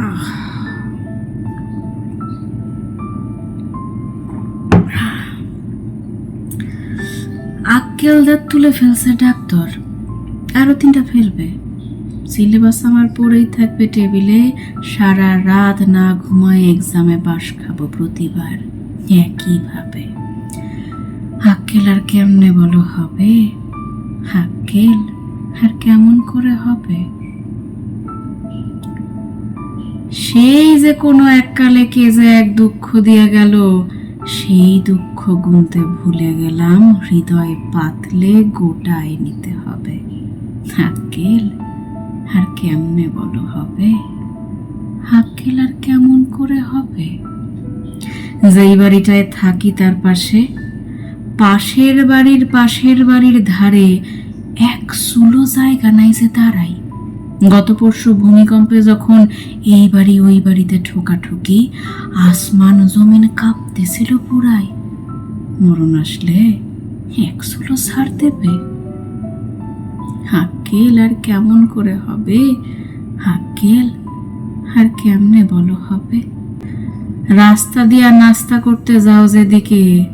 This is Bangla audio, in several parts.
আক্কেল দাঁত তুলে ফেলছে ডাক্তার। আরও তিনটা ফেলবে। সিলেবাস আমার পড়েই থাকবে টেবিলে, সারা রাত না ঘুমায় এক্সামে বাস খাব প্রতিবার। একইভাবে। আক্কেল আর কেমনে বলো হবে? আক্কেল আর কেমন করে হবে? সেই যে কোনো এককালে কে যে এক দুঃখ দিয়ে গেল, সেই দুঃখ গুনতে ভুলে গেলাম, হৃদয় পাতলে গোটায় নিতে হবে। হাক্কেল আর কেমনে বলো হবে? হাক্কেল আর কেমন করে হবে? যেই বাড়িটায় থাকি তার পাশে, পাশের বাড়ির পাশের বাড়ির ধারে এক সুলো জায়গা নাই যে দাঁড়াই গত পরশু ভূমিকম্পে যখন এই বাড়ি ওই বাড়িতে ঠোকাঠুকি, আসমান জমিন কাঁপতেছিল পুরাই। মরণ আসলে এক সুলো ছাড় দেবে। হাক্কেল আর কেমন করে হবে? হাক্কেল আর কেমনে বলো হবে? রাস্তা দিয়া নাস্তা করতে যাও যেদিকে,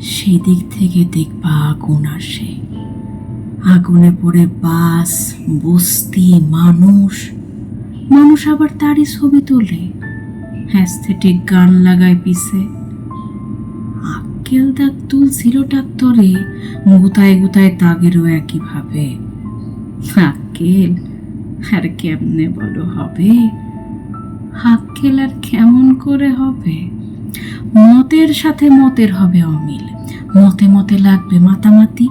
সেদিক থেকে দেখবা আগুন আসে। আগুনে পড়ে বাস, বস্তি, মানুষ। মানুষ আবার তারই ছবি তোলে। অ্যাস্থেটিক গান লাগায় পিছে। আক্কেল দাগ তুলছিল ডাক্তরে, গুতায় গুতায় তাগেরও একইভাবে। আক্কেল, আর কেমনে বলো হবে? আক্কেল আর কেমন করে হবে? মতের সাথে মতের হবে অমিল। মতে মতে লাগবে মাতামাতি।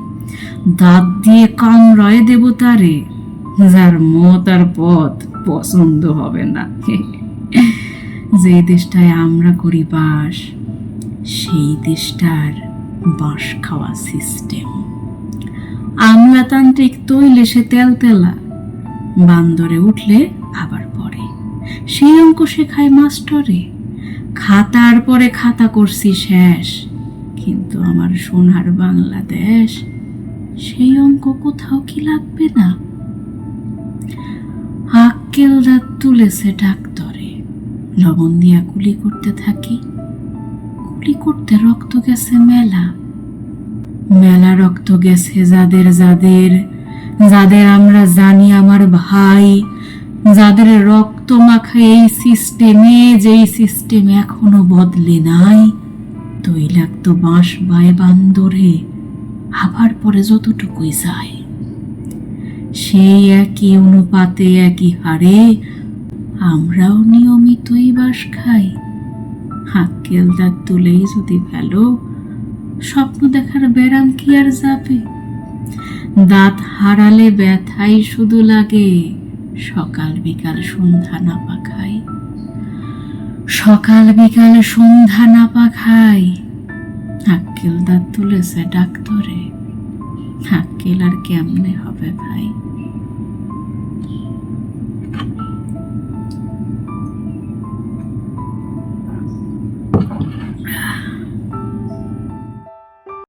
দাঁত দিয়ে কামড়ায় দেব তারে যার মত আর পথ পছন্দ হবে না। যে দেশটায় আমরা করি বাস, সেই দেশটার বাঁশ খাওয়া সিস্টেম আমলাতান্ত্রিক তৈলে সে তেল তেলা, বান্দরে উঠলে আবার পরে। সেই অঙ্ক শেখায় মাস্টরে, খাতার পরে খাতা করছি শেষ। কিন্তু আমার সোনার বাংলাদেশ সেই অঙ্ক কোথাও কি লাগবে না? আক্কেল দাঁত তুলেছে ডাক্তরে। লবণ দিয়া কুলি করতে থাকি। কুলি করতে রক্ত গেছে মেলা। মেলা রক্ত গেছে যাদের যাদের। যাদের আমরা জানি আমার ভাই। যাদের রক্ত মাখা এই সিস্টেমে যেই সিস্টেম এখনও বদলে নাই। তৈলাক্ত বাঁশ বায় বান্দরে। আবার পরে যতটুকুই যায় সেই একই অনুপাতে, একই হারে আমরাও নিয়মিতই বাস খাই। হাক্কেল দাঁত তুলেই যদি ফেলো, স্বপ্ন দেখার ব্যারাম কি আর যাবে? দাঁত হারালে ব্যথাই শুধু লাগে, সকাল বিকাল সন্ধ্যা নাপা খাই সকাল বিকাল সন্ধ্যা নাপা খাই আক্কেল দাঁত তুলেছে ডাক্তরে আক্কেল আর কেমনে হবে ভাই?